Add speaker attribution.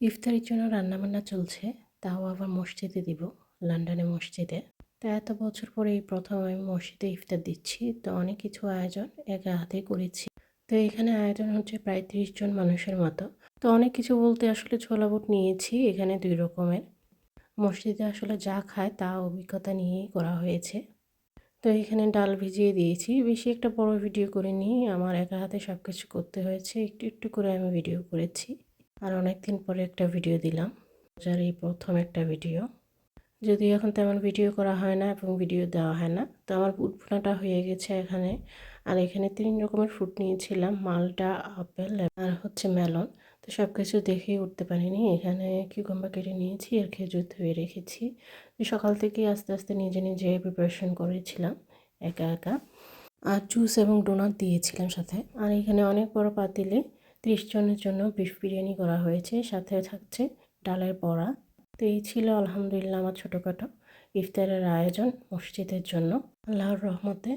Speaker 1: ইফতারির জন্য রান্নাবান্না চলছে, তাও আবার মসজিদে দিব, লন্ডনে মসজিদে। তা এত বছর পরে এই প্রথম আমি মসজিদে ইফতার দিচ্ছি, তো অনেক কিছু আয়োজন একা হাতে করেছি। তো এখানে আয়োজন হচ্ছে প্রায় ত্রিশ জন মানুষের মতো। তো অনেক কিছু বলতে আসলে ছোলা বুট নিয়েছি এখানে দুই রকমের। মসজিদে আসলে যা খায় তা অভিজ্ঞতা নিয়েই করা হয়েছে। তো এখানে ডাল ভিজিয়ে দিয়েছি, বেশি একটা বড় ভিডিও করিনি, আমার একা হাতে সব কিছু করতে হয়েছে, একটু একটু করে আমি ভিডিও করেছি। আর অনেক দিন পরে একটা ভিডিও দিলাম। যার এই প্রথম একটা ভিডিও যদিও এখন তেমন ভিডিও করা হয় না এবং ভিডিও দেওয়া হয় না। তো আমার বুট ভুনাটা হয়ে গেছে এখানে। আর এখানে তিন রকমের ফ্রুট নিয়েছিলাম, মালটা, আপেল আর হচ্ছে মেলন তো সব কিছু দেখেই উঠতে পারিনি। এখানে কিউকাম্বা কেটে নিয়েছি আর খেজুর ধুয়ে রেখেছি। সকাল থেকে আস্তে আস্তে নিজে নিজে প্রিপারেশন করেছিলাম, একা একা। আর জুস এবং ডোনাট দিয়েছিলাম সাথে। আর এখানে অনেক বড় পাতিলে ত্রিশ জনের জন্য বিফ বিরিয়ানি করা হয়েছে, সাথে থাকছে ডালের বড়া। তো এই ছিল আলহামদুলিল্লাহ আমার ছোটোখাটো ইফতারের আয়োজন মসজিদের জন্য, আল্লাহর রহমতে।